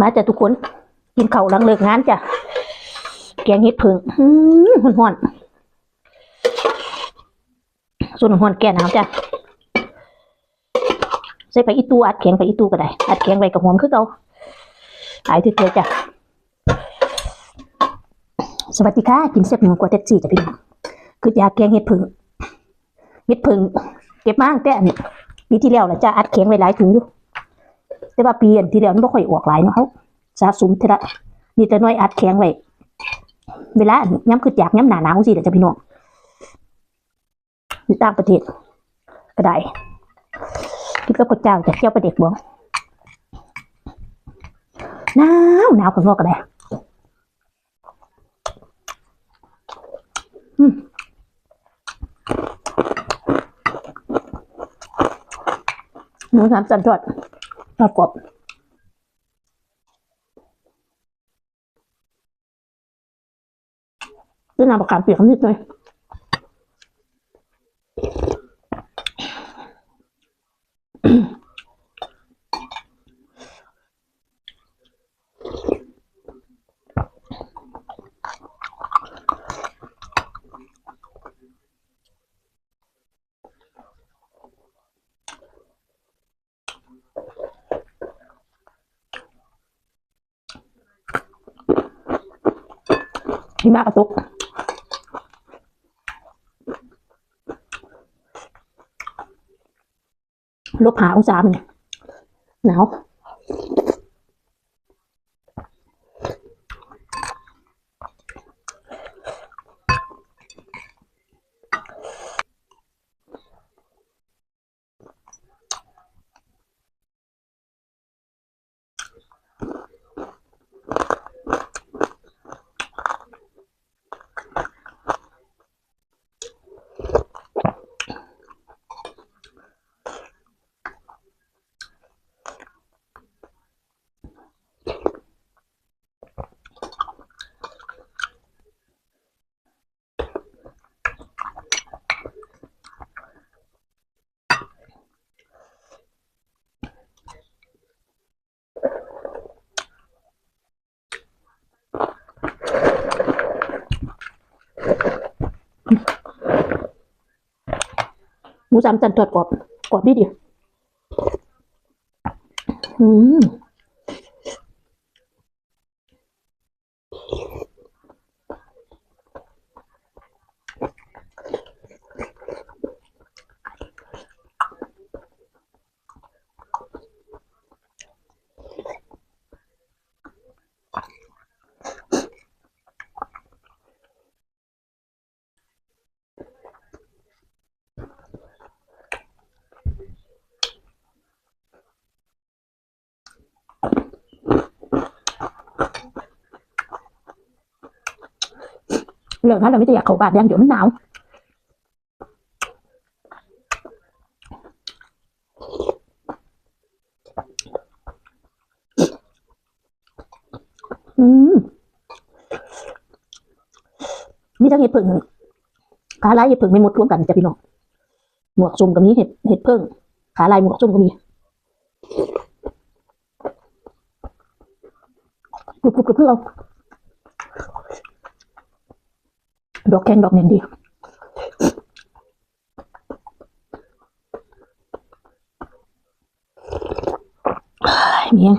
มาจ้ะทุกคนกินเข้าหลังเลิกงานจ้ะแกงเห็ดผึ่งหืมห่อนๆส่วนห่อนแก่หนาวจ้ะใส่ไปอีตูอัดแข็งไปอีตูก็ได้ อัดแข็งไปกับหอมคือเก่าหายเถื่อนๆจ้ะสวัสดีค่ะกินเส็บหนึ่งกว่าเต็ดสี่จ้ะพี่น้องคือยาแกงเห็ดผึ่งเห็ดผึ่งเก็บมาตั้งแต่อันปีที่แล้วนะจ้ะอัดแข็งไว้หลายถุงอยู่ แต่ว่าปีอันที่แล้วมันบ่ค่อยออกหลายเนาะเขาสะสมเท่าละนี่แต่น้อยอัดแข็งไว้เวลาย้ำคือจากย้ำหนาหนาวสิเดี๋ยวจะพี่น้องอยู่ต่างประเทศก็ได้กินกับข้าวเจ้าจากเจ้าประเด็กบ่หนาวหนาวข้างนอกก็ได้อืมหนูสามสันทอด ทอดกรอบด้วยน้ำประกามเปียกนิดหน่อย ที่มากระตุกลบหาองศามันเนี่ยหนาว หมูสามสันทอดกรอบกรอบดีดีอืม เลิกงาเราไม่จะอยากเขาบานยังเดี๋ยวมันหนาวอืมนี่ทั้งเห็ดผึ่งขาลายเห็ดผึ่งไม่หมดรวมกันจะพี่น้องหมวกซุ่มก็มีเห็ดเห็ดเพิ่งขาลายหมวกซุ่มก็มีกรุบกรุบกรุบเพื่อเอา ดอกแข็งดอกเน่นดีอ้ายเมียง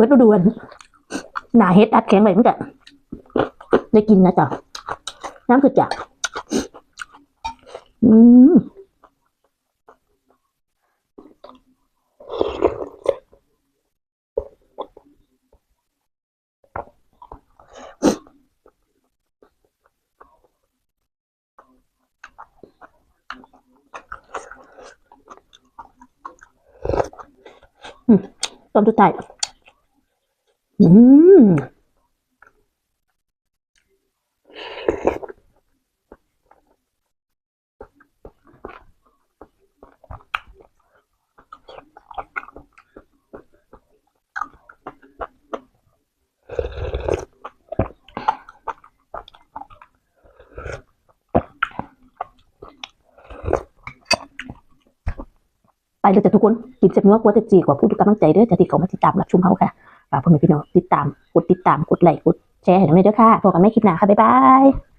บิดฤดูอันหนาเฮ็ดอัดแข็งไว้มันก็ได้กินนะจ๊ะน้ำคือจ้ะอืมตอนสุดท้าย อืมไปเลยจ้ะทุกคนกินเสร็จนัวกว่าจะจีกว่าผู้ทุกกำลังใจเด้อจะที่เขามาติดตามรับชมเขาค่ะ ฝากพ่อแม่พี่น้องติดตาม กดติดตาม กดไลค์ กดแชร์ให้หน่อยด้วยค่ะพบกันไม่คลิปหน้าค่ะ บ๊ายบาย